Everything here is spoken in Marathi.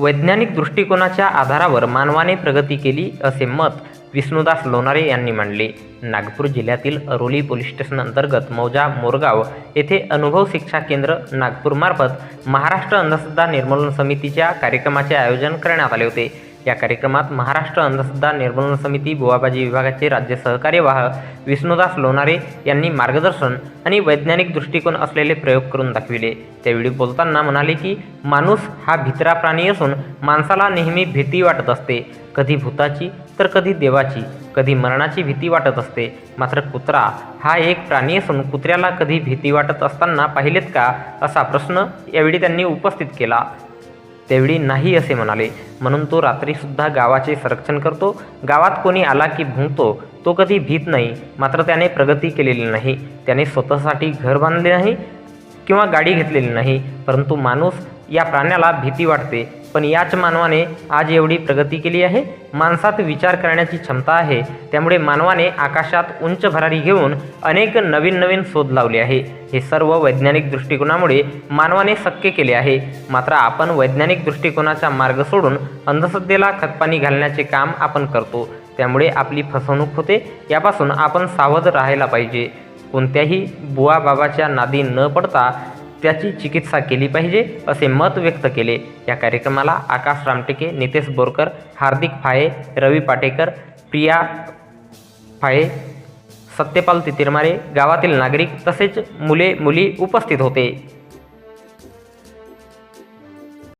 वैज्ञानिक दृष्टिकोनाच्या आधारावर मानवाने प्रगती केली असे मत विष्णुदास लोणारे यांनी मांडले. नागपूर जिल्ह्यातील अरोली पोलीस स्टेशन अंतर्गत मौजा मोरगाव येथे अनुभव शिक्षा केंद्र नागपूरमार्फत महाराष्ट्र अंधश्रद्धा निर्मूलन समितीच्या कार्यक्रमाचे आयोजन करण्यात आले होते. या कार्यक्रमात महाराष्ट्र अंधश्रद्धा निर्मूलन समिती बुवाबाजी विभागाचे राज्य सहकार्यवाह विष्णुदास लोणारे यांनी मार्गदर्शन आणि वैज्ञानिक दृष्टिकोन असलेले प्रयोग करून दाखविले. त्यावेळी बोलताना म्हणाले की माणूस हा भित्रा प्राणी असून माणसाला नेहमी भीती वाटत असते. कधी भूताची तर कधी देवाची. कधी मरणाची भीती वाटत असते. मात्र कुत्रा हा एक प्राणी असून कुत्र्याला कधी भीती वाटत असताना पाहिलेत का असा प्रश्न यावेळी त्यांनी उपस्थित केला. त्यावेळी नाही असे म्हणाले. म्हणून तो रात्रीसुद्धा गावाचे संरक्षण करतो. गावात कोणी आला की भुंकतो तो कधी भीत नाही. मात्र त्याने प्रगती केलेली नाही. त्याने स्वतःसाठी घर बांधले नाही किंवा गाडी घेतलेली नाही. परंतु माणूस या प्राण्याला भीती वाटते. पण याच मानवाने आज एवढी प्रगती केली आहे. माणसात विचार करण्याची क्षमता आहे. त्यामुळे मानवाने आकाशात उंच भरारी घेऊन अनेक नवीन नवीन शोध लावले आहे. हे सर्व वैज्ञानिक दृष्टिकोनामुळे मानवाने शक्य केले आहे. मात्र आपण वैज्ञानिक दृष्टिकोनाचा मार्ग सोडून अंधश्रद्धेला खतपाणी घालण्याचे काम आपण करतो. त्यामुळे आपली फसवणूक होते. यापासून आपण सावध राहायला पाहिजे. कोणत्याही बुवा बाबाच्या नादी न पडता त्याची चिकित्सा केली पाहिजे असे मत व्यक्त केले. या कार्यक्रमाला आकाश रामटेके नितेश बोरकर हार्दिक फाये रवी पाटेकर प्रिया फाये सत्यपाल तितिरमारे गावातील नागरिक तसेच मुले मुली उपस्थित होते.